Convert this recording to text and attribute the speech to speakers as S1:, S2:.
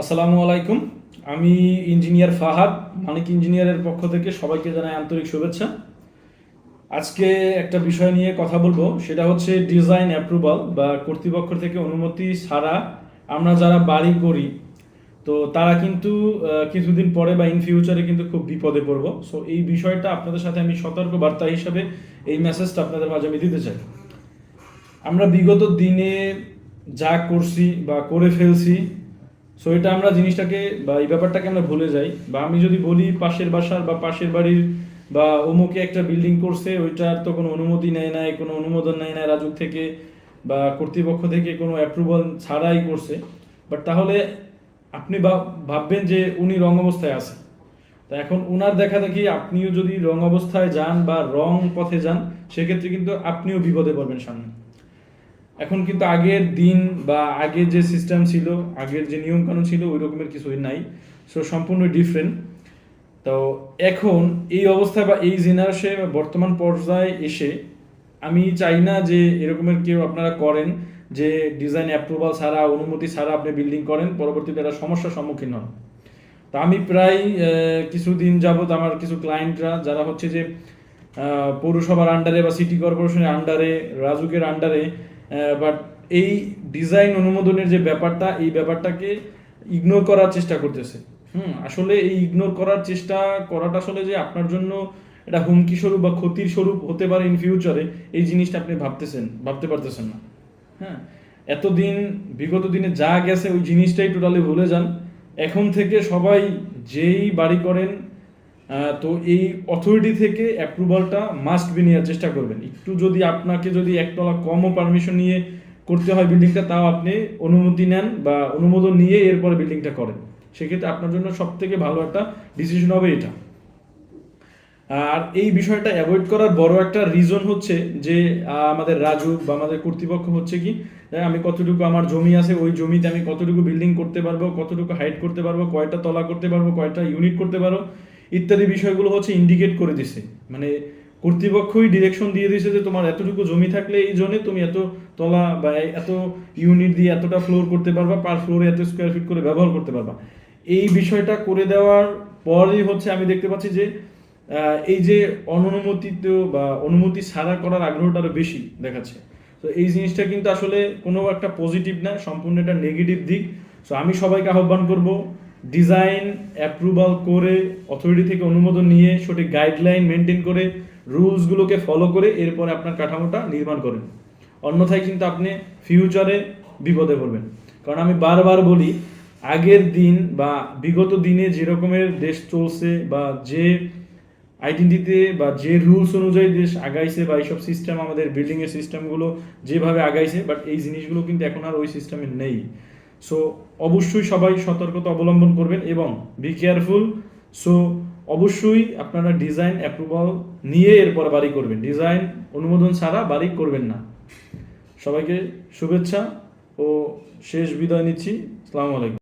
S1: আসসালামু আলাইকুম। আমি ইঞ্জিনিয়ার ফাহাদ, মানিক ইঞ্জিনিয়ারের পক্ষ থেকে সবাইকে জানাই আন্তরিক শুভেচ্ছা। আজকে একটা বিষয় নিয়ে কথা বলব, সেটা হচ্ছে ডিজাইন অ্যাপ্রুভাল বা কর্তৃপক্ষ থেকে অনুমতি ছাড়া আমরা যারা বাড়ি করি, তো তারা কিন্তু কিছুদিন পরে বা ইন ফিউচারে কিন্তু খুব বিপদে পড়ব। সো এই বিষয়টা আপনাদের সাথে আমি সতর্ক বার্তা হিসাবে এই মেসেজটা আপনাদের মাঝে আমি দিতে চাই। আমরা বিগত দিনে যা করছি বা করে ফেলছি সো এটা আমরা জিনিসটাকে বা এই ব্যাপারটাকে আমরা ভুলে যাই। বা আমি যদি বলি পাশের বাসার বা পাশের বাড়ির বা অমুকে একটা বিল্ডিং করছে, ওইটার তো কোনো অনুমতি নেয় নাই, কোনো অনুমোদন নেয় নাই রাজুক থেকে বা কর্তৃপক্ষ থেকে কোনো অ্যাপ্রুভাল ছাড়াই করছে। বাট তাহলে আপনি ভাব- ভাববেন যে উনি রং অবস্থায় আছে। তা এখন উনার দেখা দেখি আপনিও যদি রং অবস্থায় যান বা রং পথে যান, সেক্ষেত্রে কিন্তু আপনিও বিপদে পড়বেন সামনে। এখন কিন্তু আগের দিন বা আগের যে সিস্টেম ছিল, আগের যে নিয়ম কানুন ছিল, ওই রকমের কিছুই নাই। সো সম্পূর্ণ ডিফারেন্ট তো এখন এই অবস্থায় বা এই জেনারেশনে বা বর্তমান পর্যায়ে এসে আমি চাই না যে এরকমের কেউ আপনারা করেন যে ডিজাইন অ্যাপ্রুভাল ছাড়া, অনুমতি ছাড়া আপনি বিল্ডিং করেন, পরবর্তীতে একটা সমস্যার সম্মুখীন হন। তা আমি প্রায় কিছুদিন যাবত আমার কিছু ক্লায়েন্টরা যারা হচ্ছে যে পৌরসভার আন্ডারে বা সিটি কর্পোরেশনের আন্ডারে রাজুকের আন্ডারে বাট এই ডিজাইন অনুমোদনের যে ব্যাপারটা, এই ব্যাপারটাকে ইগনোর করার চেষ্টা করতেছে। হুম, আসলে এই ইগনোর করার চেষ্টা করাটা আসলে যে আপনার জন্য এটা হুমকি স্বরূপ বা ক্ষতির স্বরূপ হতে পারে ইন ফিউচারে এই জিনিসটা আপনি ভাবতেছেন, ভাবতে পারতেছেন না। হ্যাঁ এতদিন, বিগত দিনে যা গেছে ওই জিনিসটাই টোটালি ভুলে যান। এখন থেকে সবাই যেই বাড়ি করেন তো এই অথরিটি থেকে অ্যাপ্রুভালটা মাস্ট বি নেওয়ার চেষ্টা করবেন। একটু যদি আপনাকে যদি একতলা কমও পারমিশন নিয়ে করতে হয় বিল্ডিংটা তাও আপনি অনুমতি নেন বা অনুমোদন নিয়ে এরপরে বিল্ডিংটা করেন। সেক্ষেত্রে আপনার জন্য সব থেকে ভালো একটা ডিসিশন হবে এটা। আর এই বিষয়টা অ্যাভয়েড করার বড় একটা রিজন হচ্ছে যে আমাদের রাজু বা আমাদের কর্তৃপক্ষ হচ্ছে কি আমি কতটুকু আমার জমি আছে, ওই জমিতে আমি কতটুকু বিল্ডিং করতে পারব, কতটুকু হাইট করতে পারব, কয়টা তলা করতে পারব, কয়টা ইউনিট করতে পারো ইত্যাদি বিষয়গুলো হচ্ছে ইন্ডিকেট করে দিছে। মানে কর্তৃপক্ষই ডিরেকশন দিয়ে দিয়েছে যে তোমার এতটুকু জমি থাকলে এই জন্য তুমি এত তলা বা এত ইউনিট দিয়ে এতটা ফ্লোর করতে পারবা পার ফ্লোরে এত স্কোয়ার ফিট করে ব্যবহার করতে পারবা। এই বিষয়টা করে দেওয়ার পরই হচ্ছে আমি দেখতে পাচ্ছি যে এই যে অননুমোদিত বা অনুমতি ছাড়া করার আগ্রহটা আরও বেশি দেখাচ্ছে। তো এই জিনিসটা কিন্তু আসলে কোনো একটা পজিটিভ না, সম্পূর্ণ একটা নেগেটিভ দিক। সো আমি সবাইকে আহ্বান করব ডিজাইন অ্যাপ্রুভাল করে অথরিটি থেকে অনুমোদন নিয়ে সঠিক গাইডলাইন মেনটেন করে, রুলসগুলোকে ফলো করে এরপরে আপনার কাঠামোটা নির্মাণ করেন। অন্যথায় কিন্তু আপনি ফিউচারে বিপদে পড়বেন। কারণ আমি বারবার বলি, আগের দিন বা বিগত দিনে যে রকমের দেশ চলছে বা যে আইডেন্টিতে বা যে রুলস অনুযায়ী দেশ আগাইছে বা এইসব সিস্টেম আমাদের বিল্ডিংয়ের সিস্টেমগুলো যেভাবে আগাইছে বাট এই জিনিসগুলো কিন্তু এখন আর ওই সিস্টেমে নেই। সো অবশ্যই সবাই সতর্কতা অবলম্বন করবেন এবং বি কেয়ারফুল সো অবশ্যই আপনারা ডিজাইন অ্যাপ্রুভাল নিয়ে এরপর বাড়ি করবেন। ডিজাইন অনুমোদন ছাড়া বাড়ি করবেন না। সবাইকে শুভেচ্ছা ও শেষ বিদায় নিচ্ছি। আসসালামু আলাইকুম।